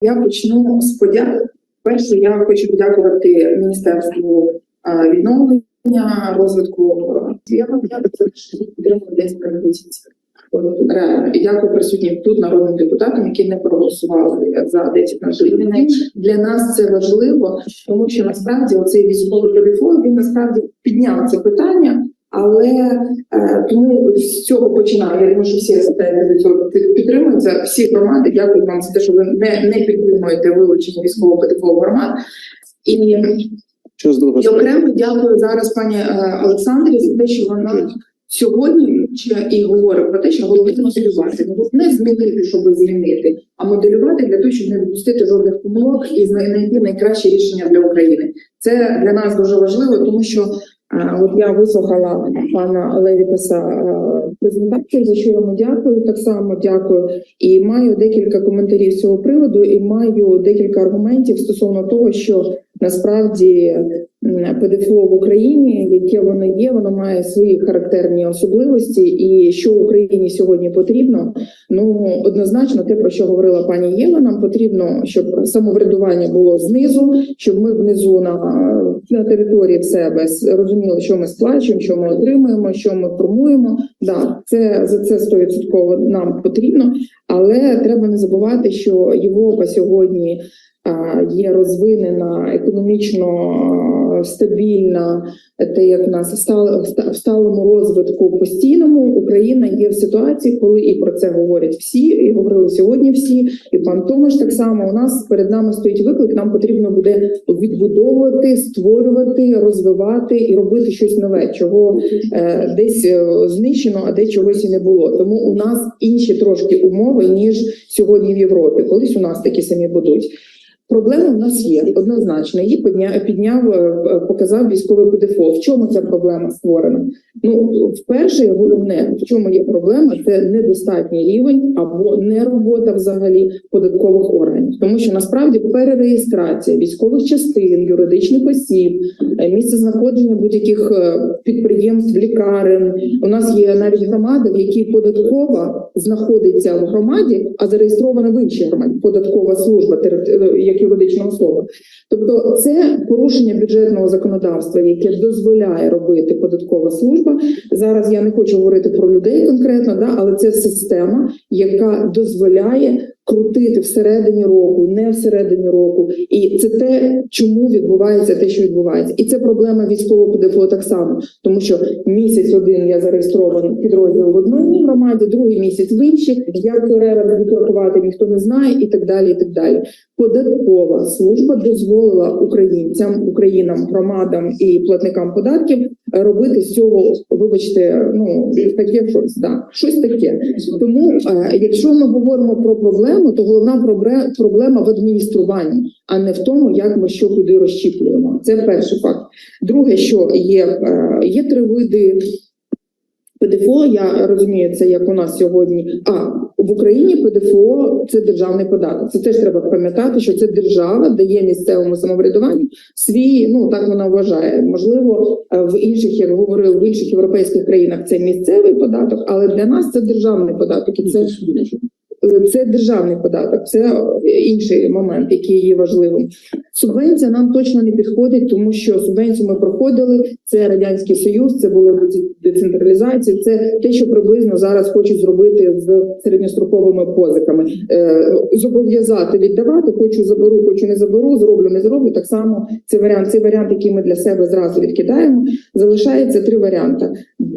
Я почну з подяк. Перше, я хочу подякувати Міністерству відновлення, розвитку. Я вам дякую що ви підтримали десь пропозиції. Реально. І дякую присутнім тут народним депутатам, які не проголосували за 10 наших днів. Для нас це важливо, тому що насправді оцей військовий телефон він насправді підняв це питання. Але е, тому з цього починаю. Я думаю, що всі експерти до цього підтримуються. Всі громади дякую вам за те, що ви не, не підтримуєте вилучення військового ПТФО громад. І, Що і окремо дякую зараз пані е, Олександрі за те, що вона сьогодні ще і говорить про те, що головне моделювати. Не змінити, щоб змінити, а моделювати для того, щоб не допустити жодних помилок і знайти найкраще рішення для України. Це для нас дуже важливо, тому що от я вислухала пана Левітаса е, презентацію, за що йому дякую. Так само дякую. І маю декілька коментарів з цього приводу, і маю декілька аргументів стосовно того, що насправді ПДФО в Україні, яке воно є, воно має свої характерні особливості, і що Україні сьогодні потрібно. Ну однозначно, те про що говорила пані Єва, нам потрібно, щоб самоврядування було знизу, щоб ми внизу на, на території в себе розуміли, що ми сплачуємо, що ми отримуємо, що ми формуємо. Да, це за це стовідсотково нам потрібно, але треба не забувати, що Європа сьогодні є розвинена економічно стабільна, те, як в нас в сталому розвитку постійному. Україна є в ситуації, коли і про це говорять всі, і говорили сьогодні всі, і пан Томаш так само. У нас перед нами стоїть виклик. Нам потрібно буде відбудовувати, створювати, розвивати і робити щось нове, чого е, десь е, знищено, а де чогось і не було. Тому у нас інші трошки умови ніж сьогодні в Європі. Колись у нас такі самі будуть. Проблема в нас є однозначно. Її підняв, підняв е, е, показав військовий ПДФО. В чому ця проблема створена? Ну вперше головне, в чому є проблема, це недостатній рівень або не робота взагалі податкових органів, тому що насправді перереєстрація військових частин, юридичних осіб, е, місце знаходження будь-яких підприємств, лікарень. У нас є навіть громади, в якій податкова знаходиться в громаді, а зареєстрована в іншій громаді. Податкова служба як юридична особа. Тобто, це порушення бюджетного законодавства, яке дозволяє робити податкова служба. Зараз я не хочу говорити про людей конкретно, да, але це система, яка дозволяє крутити всередині року, не всередині року, і це те, чому відбувається те, що відбувається, і це проблема військового ПДФО так само, тому що місяць один я зареєстрований підрозділ в одній громаді, другий місяць в іншій. Як реверс відрахувати ніхто не знає, і так далі. І так далі. Податкова служба дозволила українцям, українам, громадам і платникам податків робити з цього, вибачте, ну таке щось, да, щось таке. Тому, е, якщо ми говоримо про проблему, то головна проблема в адмініструванні, а не в тому, як ми що куди розщіплюємо. Це перший факт. Друге, що є, е, є три види. ПДФО, я розумію, це як у нас сьогодні. А в Україні ПДФО це державний податок. Це теж треба пам'ятати, що це держава дає місцевому самоврядуванню свій. Ну так вона вважає. Можливо, е, в інших, як говорили, в інших європейських країнах це місцевий податок, але для нас це державний податок, і це це державний податок, це інший момент, який є важливим. Субвенція нам точно не підходить, тому що субвенцію ми проходили. Це радянський союз, це була децентралізація. Це те, що приблизно зараз хочуть зробити з середньостроковими позиками. Е, зобов'язати віддавати, хочу заберу, хочу не заберу, зроблю, не зроблю. Так само це варіант. Це варіант, який ми для себе зразу відкидаємо. Залишається три варіанти,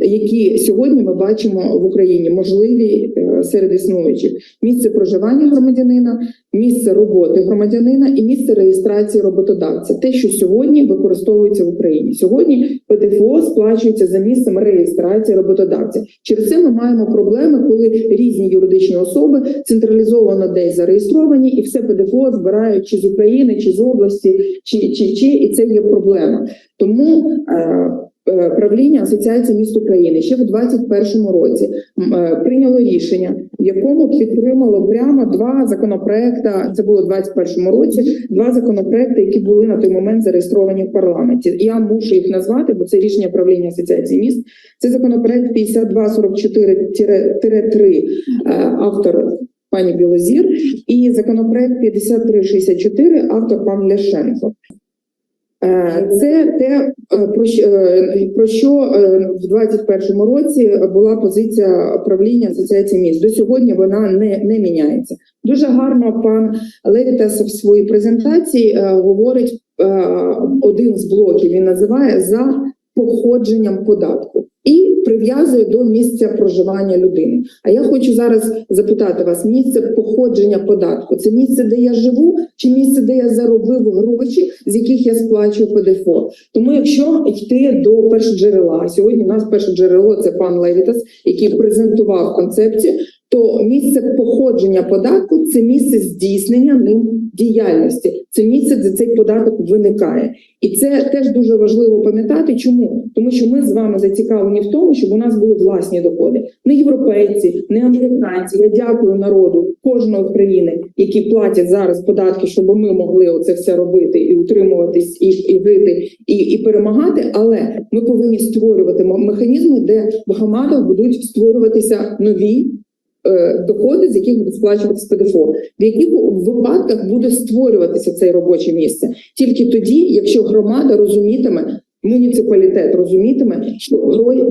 які сьогодні ми бачимо в Україні, можливі е, серед існуючих: місце проживання громадянина, місце роботи громадянина і місце реєстрації роботодавця. Те, що сьогодні використовується в Україні. Сьогодні ПДФО сплачується за місцем реєстрації роботодавця. Через це ми маємо проблеми, коли різні юридичні особи централізовано десь зареєстровані, і все ПДФО збирають чи з України, чи з області, чи чи, чи і це є проблема. Тому е, е, правління Асоціації міст України ще в 2021 році е, прийняло рішення, в якому підтримало прямо два законопроекти. Це було в 2021 році. Два законопроекти, які були на той момент зареєстровані в парламенті. Я мушу їх назвати, бо це рішення правління Асоціації міст. Це законопроект 5244-3, е, автор пані Білозір, і законопроект 5364, автор пан Ляшенко. Е, Це те, е, про що, е, про що в 21-му році була позиція правління Асоціації міст. До сьогодні вона не, не міняється. Дуже гарно пан Левітас в своїй презентації говорить один з блоків. Він називає за походженням податку прив'язує до місця проживання людини. А я хочу зараз запитати вас: місце походження податку це місце, де я живу, чи місце, де я заробив гроші, з яких я сплачую ПДФО? Тому, якщо йти до першоджерела, сьогодні у нас перше джерело це пан Левітас, який презентував концепцію. То місце походження податку це місце здійснення ним діяльності, це місце, де цей податок виникає, і це теж дуже важливо пам'ятати. Чому? Тому що ми з вами зацікавлені в тому, щоб у нас були власні доходи, не європейці, не американці. Я дякую народу кожної країни, які платять зараз податки, щоб ми могли оце все робити і утримуватись, і, і жити, і, і перемагати. Але ми повинні створювати механізми, де в громадах будуть створюватися нові доходи, з яких буде сплачуватися ПДФО, в яких випадках буде створюватися це робоче місце тільки тоді, якщо громада розумітиме. Муніципалітет розумітиме, що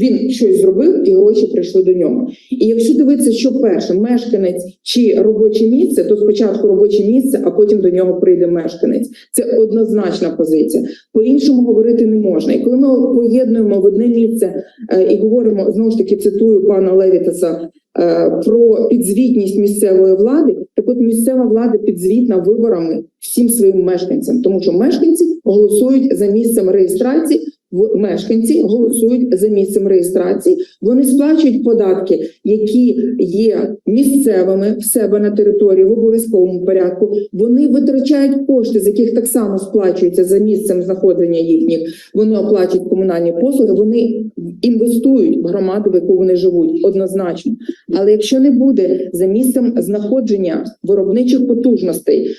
він щось зробив і гроші прийшли до нього. І якщо дивитися, що перше мешканець чи робоче місце, то спочатку робоче місце, а потім до нього прийде мешканець. Це однозначна позиція. По іншому говорити не можна. І коли ми поєднуємо в одне місце е, і говоримо знову ж таки, цитую пана Левітаса е, про підзвітність місцевої влади, так от місцева влада підзвітна виборами всім своїм мешканцям, тому що мешканці голосують за місцем реєстрації. Мешканці голосують за місцем реєстрації. Вони сплачують податки, які є місцевими в себе на території в обов'язковому порядку. Вони витрачають кошти, з яких так само сплачуються за місцем знаходження їхніх. Вони оплачують комунальні послуги. Вони інвестують в громаду, в яку вони живуть, однозначно. Але якщо не буде за місцем знаходження виробничих потужностей е,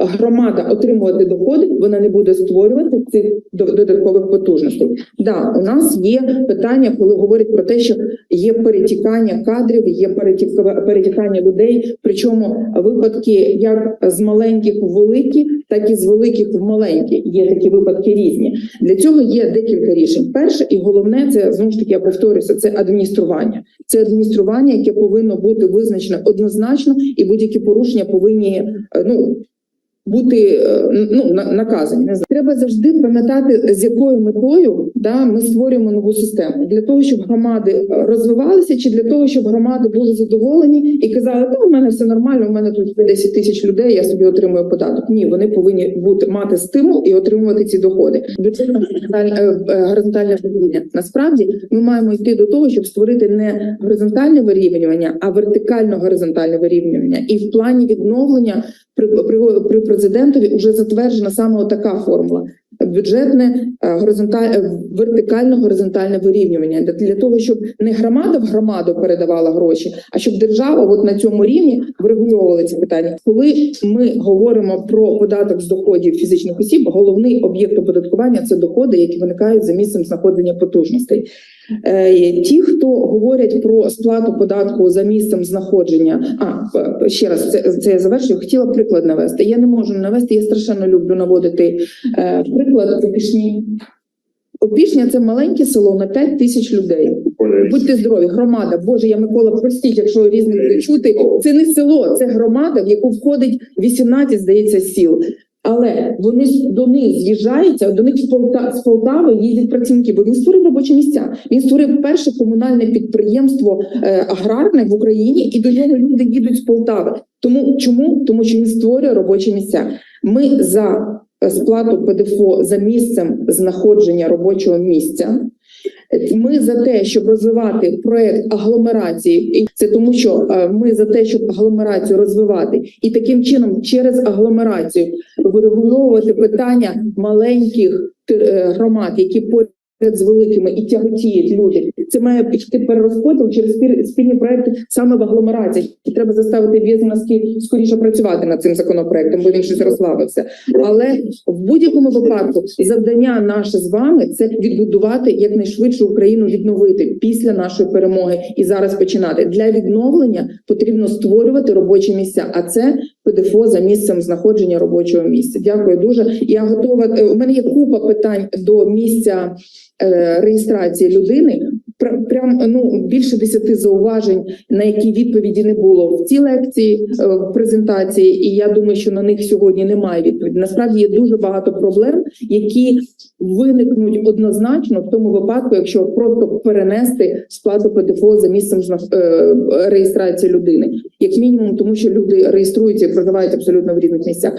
громада отримувати доходи, вона не буде створювати цих до- додаткових потужностей. Да, у нас є питання, коли говорять про те, що є перетікання кадрів, є перетік- перетікання людей. Причому випадки як з маленьких в великі, так і з великих в маленькі. Є такі випадки різні. Для цього є декілька рішень. Перше і головне це знову ж таки я повторюся. Це адміністрування. Це адміністрування, яке повинно бути визначене однозначно, і будь-які порушення повинні е, ну. Бути е, ну на- наказані. Не. Треба завжди пам'ятати, з якою метою да ми створюємо нову систему для того, щоб громади е, розвивалися, чи для того, щоб громади були задоволені і казали, та у мене все нормально, у мене тут є 10 тисяч людей, я собі отримую податок. Ні, вони повинні бути мати стимул і отримувати ці доходи. Горизонтальне е, горизонтальне вирівнювання. Насправді ми маємо йти до того, щоб створити не горизонтальне вирівнювання, а вертикально горизонтальне вирівнювання. І в плані відновлення при, при, при президентові вже затверджена саме така формула. Бюджетне е, е, вертикально горизонтальне вирівнювання для того, щоб не громада в громаду передавала гроші, а щоб держава от на цьому рівні врегульовувала ці питання. Коли ми говоримо про податок з доходів фізичних осіб, головний об'єкт оподаткування це доходи, які виникають за місцем знаходження потужностей. Е, Ті, хто говорять про сплату податку за місцем знаходження, а ще раз це, це я завершую. Хотіла приклад навести. Я не можу навести. Я страшенно люблю наводити е, приклад Опішні. Опішня це маленьке село на 5 тисяч людей. Будьте здорові, громада. Боже, я Микола, простіть, якщо буде чути. Це не село, це громада, в яку входить 18, здається, сіл. Але вони до них з'їжджаються, до них з Полта з Полтави їздять працівники, бо він створив робочі місця. Він створив перше комунальне підприємство е, аграрне в Україні, і до нього люди їдуть з Полтави. Тому чому? Тому що він створює робочі місця. Ми за сплату ПДФО за місцем знаходження робочого місця. Ми за те, щоб розвивати проект агломерації, і це тому, що е, ми за те, щоб агломерацію розвивати, і таким чином через агломерацію врегульовувати питання маленьких е, громад, які поряд з великими і тяготіють люди. Це має піти перерозподіл через спільні проекти саме в агломераціях. І треба заставити бізнески скоріше працювати над цим законопроектом, бо він щось розслабився. Але в будь-якому випадку завдання наше з вами це відбудувати якнайшвидше Україну відновити після нашої перемоги і зараз починати. Для відновлення потрібно створювати робочі місця, а це ПДФО за місцем знаходження робочого місця. Дякую дуже. Я готова. е, У мене є купа питань до місця реєстрації людини. Прям ну більше десяти зауважень, на які відповіді не було в цій лекції е, в презентації, і я думаю, що на них сьогодні немає відповіді. Насправді є дуже багато проблем, які виникнуть однозначно в тому випадку, якщо просто перенести сплату ПДФО за місцем е, реєстрації людини, як мінімум, тому що люди реєструються і проживають абсолютно в різних місцях.